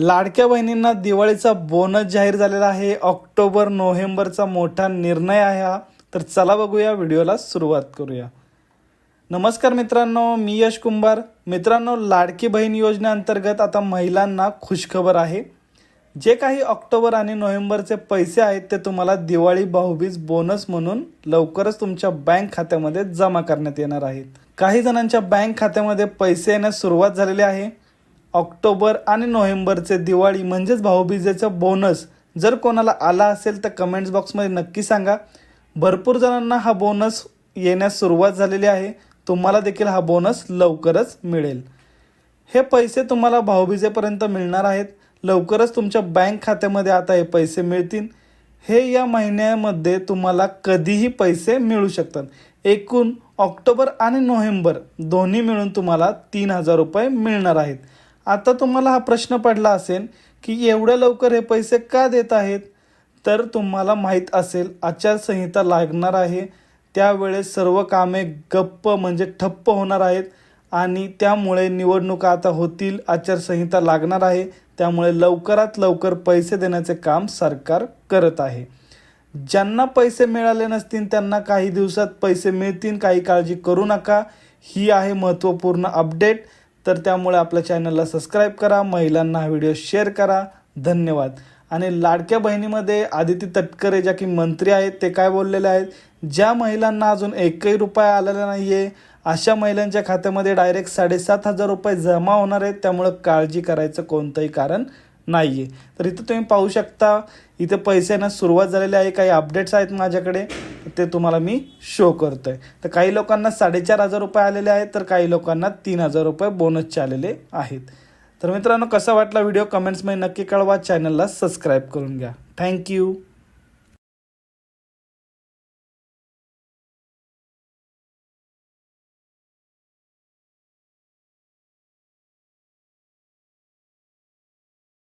लाडक्या बहिणींना दिवाळीचा बोनस जाहीर झालेला आहे. ऑक्टोबर नोव्हेंबरचा मोठा निर्णय आहे हा. तर चला बघूया व्हिडिओला सुरुवात करूया. नमस्कार मित्रांनो मी यश कुंभार. मित्रांनो लाडकी बहीण योजनेअंतर्गत आता महिलांना खुशखबर आहे. जे काही ऑक्टोबर आणि नोव्हेंबरचे पैसे आहेत ते तुम्हाला दिवाळी भाऊबीज बोनस म्हणून लवकरच तुमच्या बँक खात्यामध्ये जमा करण्यात येणार आहेत. काही जणांच्या बँक खात्यामध्ये पैसे येण्यास सुरुवात झालेली आहे. ऑक्टोबर आणि नोव्हेंबरचे दिवाळी म्हणजेच भाऊबीजेचा बोनस जर कोणाला आला असेल तर कमेंट्स बॉक्समध्ये नक्की सांगा. भरपूर जणांना हा बोनस येण्यास सुरुवात झालेली आहे. तुम्हाला देखील हा बोनस लवकरच मिळेल. हे पैसे तुम्हाला भाऊबीजेपर्यंत मिळणार आहेत. लवकरच तुमच्या बँक खात्यामध्ये आता हे पैसे मिळतील. हे या महिन्यामध्ये तुम्हाला कधीही पैसे मिळू शकतात. एकूण ऑक्टोबर आणि नोव्हेंबर दोन्ही मिळून तुम्हाला तीन हजार रुपये मिळणार आहेत. आता तुम्हाला हा प्रश्न पडला असेल की एवढ्या लवकर हे पैसे का देत आहेत? तर तुम्हाला माहीत असेल आचारसंहिता लागणार आहे. त्यावेळेस सर्व कामे गप्प म्हणजे ठप्प होणार आहेत आणि त्यामुळे निवडणुका आता होतील आचारसंहिता लागणार आहे. त्यामुळे लवकरात लवकर पैसे देण्याचे काम सरकार करत आहे. ज्यांना पैसे मिळाले नसतील त्यांना काही दिवसात पैसे मिळतील. काही काळजी करू नका. ही आहे महत्त्वपूर्ण अपडेट. तर त्यामुळे आपल्या चॅनलला सबस्क्राईब करा महिलांना हा व्हिडिओ शेअर करा. धन्यवाद. आणि लाडक्या बहिणीमध्ये आदिती तटकरे ज्या की मंत्री आहेत ते काय बोललेले आहेत? ज्या महिलांना अजून एकही रुपया आलेला नाही आहे अशा महिलांच्या खात्यामध्ये डायरेक्ट साडेसात हजार रुपये जमा होणार आहेत. त्यामुळं काळजी करायचं कोणतंही कारण नाही आहे तर इथं तुम्ही पाहू शकता इथे पैशांना सुरुवात झालेली आहे. काही अपडेट्स आहेत माझ्याकडे. ते तुम्हाला मी शो करतोय. तर काही लोकांना साडेचार हजार रुपये आलेले आहेत तर काही लोकांना तीन हजार रुपये बोनसचे आलेले आहेत. तर मित्रांनो कसा वाटला व्हिडिओ कमेंट्समध्ये नक्की कळवा. चॅनलला सबस्क्राईब करून घ्या. थँक्यू